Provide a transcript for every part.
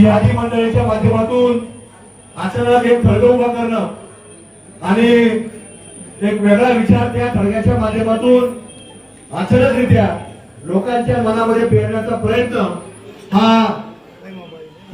जिहादी मंडळीच्या माध्यमातून अचानक एक थळग उभा करणं आणि एक वेगळा विचार त्या खळग्याच्या माध्यमातून अचानकरित्या लोकांच्या मनामध्ये पेरण्याचा प्रयत्न हा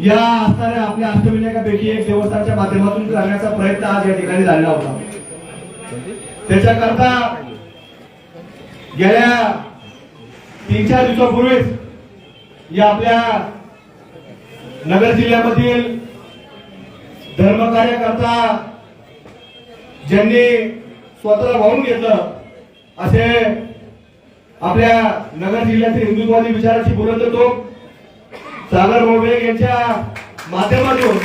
या असणाऱ्या आपल्या अष्टविनायकापैकी एक देवस्थानच्या माध्यमातून करण्याचा प्रयत्न आज या ठिकाणी झालेला होता. त्याच्याकरता गेल्या तीन चार दिवसापूर्वीच या आपल्या नगर जिल्ह्यामधील धर्मकार्यकर्ता ज्यांनी स्वतःला वाहून घेतलं असे आपल्या नगर जिल्ह्यातील हिंदुत्वादी विचाराची बुलंद तो सागर मोबेग यांच्या माध्यमातून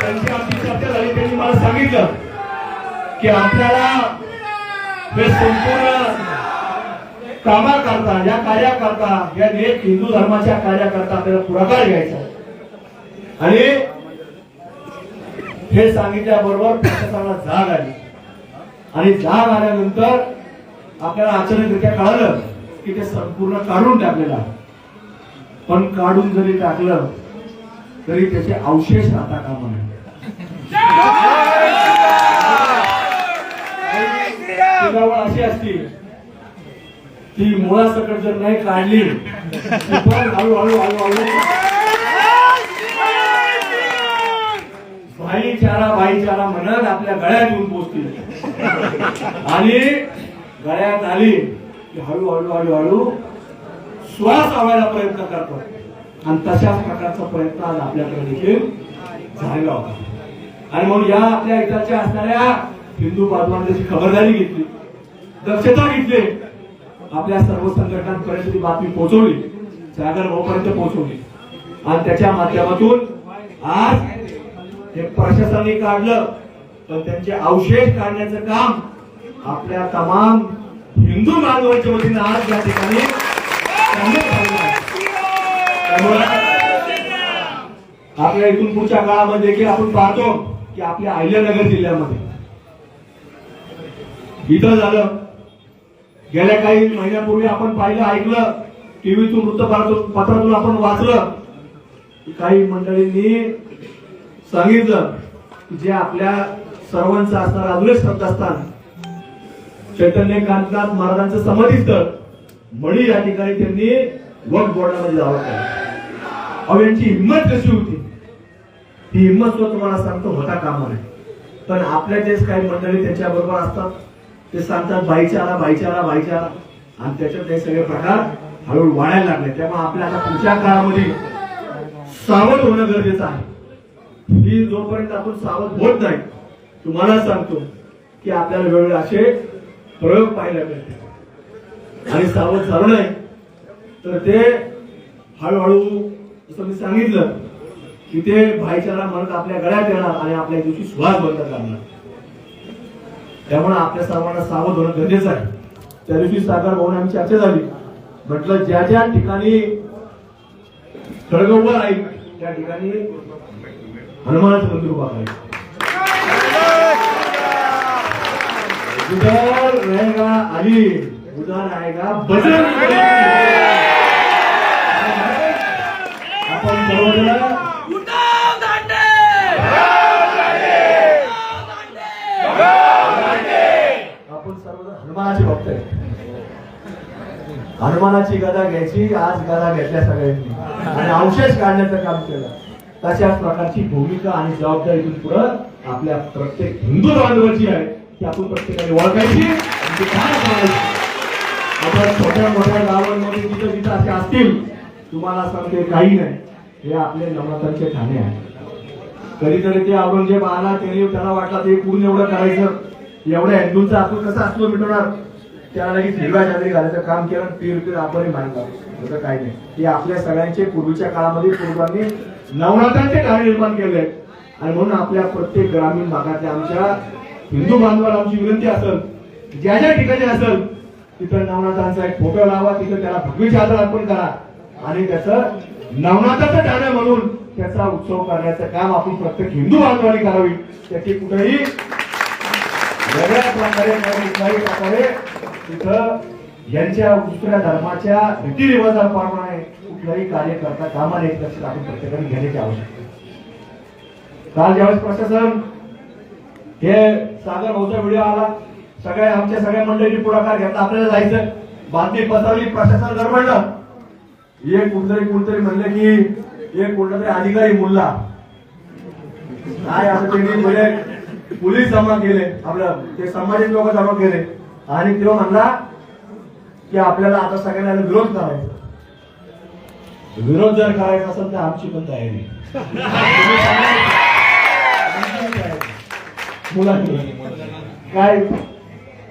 त्यांची आमची चर्चा झाली. त्यांनी मला सांगितलं की आपल्याला हे संपूर्ण कामाकरता या कार्याकरता या एक हिंदू धर्माच्या कार्याकरता आपल्याला पुढाकार घ्यायचा. आणि हे सांगितल्याबरोबर प्रशासनाला जाग आली. आणि जाग आल्यानंतर आपल्याला अचानकरित्या कळालं की ते संपूर्ण काढून टाकलेलं आहे. पण काढून जरी टाकलं तरी त्याचे अवशेष राहता कामा नये अशी असतील ती मुळासकट जर नाही काढली हळूहळू हळूहळू भाईचारा भाईचारा म्हणत आपल्या गळ्यात येऊन पोचतील. आणि गळ्यात आली की हळूहळू हळूहळू श्वास आवायला प्रयत्न करतो. आणि तशाच प्रकारचा प्रयत्न आज आपल्याकडे देखील झालेला होता. आणि म्हणून या आपल्या इकडच्या असणाऱ्या हिंदू बांधवांनी त्याची खबरदारी घेतली. दक्षता घेतली. आपल्या सर्व संघटनांपर्यंत ती बातमी पोहोचवली. सागर भाऊपर्यंत पोहोचवली. आणि त्याच्या माध्यमातून आज हे प्रशासनाने काढलं पण त्यांचे अवशेष काढण्याचं काम आपल्या तमाम हिंदू बांधवांच्या वतीनं आज या ठिकाणी आपल्या इथून पुढच्या काळामध्ये देखील आपण पाहतो की आपल्या अहिल्यानगर जिल्ह्यामध्ये इथं झालं गेल्या काही महिन्यापूर्वी आपण पाहिलं ऐकलं टीव्हीतून वृत्तपत्रातून पत्रातून आपण वाचलं काही मंडळींनी सांगितलं जे आपल्या सर्वांचं असणार अजूनच एक श्रद्धास्थान चैतन्य कांतनाथ महाराजांचं समाधीस्थळ मणी या ठिकाणी त्यांनी वक बोर्डामध्ये जावं अहो यांची हिंमत कशी होती? ती हिंमत सुद्धा तुम्हाला सांगतो होता कामा नये पण आपल्या जे काही मंडळी त्याच्याबरोबर असतात ते सांगतात भाईचारा भाईचारा भाईचारा. आणि त्याच्यात हे सगळे प्रकार हळूहळू वाढायला लागले. त्यामुळे आपल्या आता पुढच्या काळामध्ये सावध होणं गरजेचं आहे. ही जोपर्यंत आपण सावध होत नाही तुम्हाला सांगतो की आपल्याला वेळोवेळी असे प्रयोग पाहायला मिळते आणि सावध झालं नाही तर ते हळूहळू जसं मी सांगितलं की ते भाईचारा म्हणत आपल्या गळ्यात येणार आणि आपल्या दिवशी सुहास बंद करणार त्यामुळे आपल्या सर्वांना सावध होणं गरजेचं आहे. त्या दिवशी सागर भाऊने आम्ही चर्चा झाली. म्हटलं ज्या ज्या ठिकाणी खडग उभं राहील त्या ठिकाणी हनुमानाचं मंदिर उभा आहे. उधर रहेगा अली उधर आएगा बजरंग आपण बरोबर उठाव दांडे आपण सर्वजण हनुमानाचे भक्त आहे हनुमानाची गदा घ्यायची आज गदा घेतल्या सगळ्यांनी. आणि अवशेष काढण्याचं काम केलं. तशाच प्रकारची भूमिका आणि जबाबदारी इथून पुढं आपल्या प्रत्येक हिंदू बांधवाची आहे ती आपण प्रत्येकाने ओळखायची आणि आपण छोट्या मोठ्या गावांमध्ये जिथं जिथं असे असतील तुम्हाला सांगते काही नाही. हे आपले नमतांचे ठाणे आहे. कधीतरी ते औरंगजेब आला त्याने त्याला वाटला ते पूर्ण एवढं करायचं. एवढ्या हिंदूंचा आपण कसं असलो मिटवणार? त्याला लगेच हिरव्या चादरी घालायचं काम केलं पीर पीर आपण मानला तसं काही नाही. हे आपल्या सगळ्यांचे पूर्वीच्या काळामध्ये पूर्वांनी नवरात्रांचे कार्य निर्माण केले. आहेत आणि म्हणून आपल्या प्रत्येक ग्रामीण भागातल्या आमच्या हिंदू बांधवाला आमची विनंती असेल ज्या ज्या ठिकाणी असेल तिथं नवनाथांचा एक फोटो लावा तिथं त्याला भगवी चादर अर्पण करा. आणि त्याचं नवनाथाचं गाणं म्हणून त्याचा उत्सव करण्याचं काम आपण प्रत्येक हिंदू बांधवांनी करावी. त्याची कुठेही वेगळ्या प्रकारे किंवा कुठल्याही प्रकारे तिथं यांच्या दुसऱ्या धर्माच्या रीतिरिवाजाप्रमाणे कुठलंही कार्य करता कामा नये एक लक्षात आपण प्रत्येकाने घेण्याची आवश्यकता काल ज्यावेळेस प्रशासन हे सागर भाऊचा व्हिडिओ आला सगळ्या आमच्या सगळ्या मंडळींनी पुढाकार घेतला आपल्याला जायचं. बातमी पसरली प्रशासन गडबडलं एक कुठतरी कुठतरी म्हणलं की एक कोणतरी अधिकारी मुल्ला काय असं त्यांनी म्हणजे पोलीस जमा केले आपलं ते सामाजिक लोक जमा केले. आणि तो म्हणला की आपल्याला आता सगळ्यांना विरोध करायचा. विरोध जर करायचा असेल तर आमची पण तयारी मुलांनी. काय?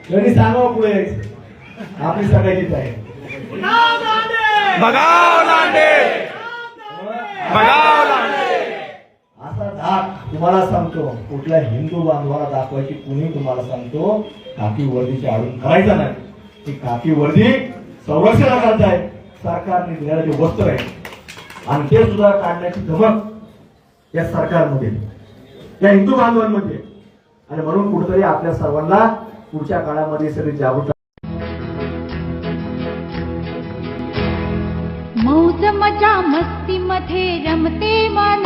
त्यांनी सांगा पुढे. आपली सगळ्याची तयारी. बघा बघा भगाव लांडे भगाव लांडे असा धाक तुम्हाला सांगतो. कुठल्या हिंदू बांधवाला दाखवायची कुणी तुम्हाला सांगतो काकी वर्दीच्या आडून करायचा नाही. ती काकी वर्दी संरक्षणाकरता आहे. सरकारने दिलेलं जे वस्त्र आहे आणि ते सुद्धा काढण्याची धमक या सरकारमध्ये. या हिंदू बांधवांमध्ये. आणि म्हणून कुठेतरी आपल्या सर्वांना पुढच्या काळामध्ये सगळी जागृत मौज मजा मस्ती मध्ये रमते मन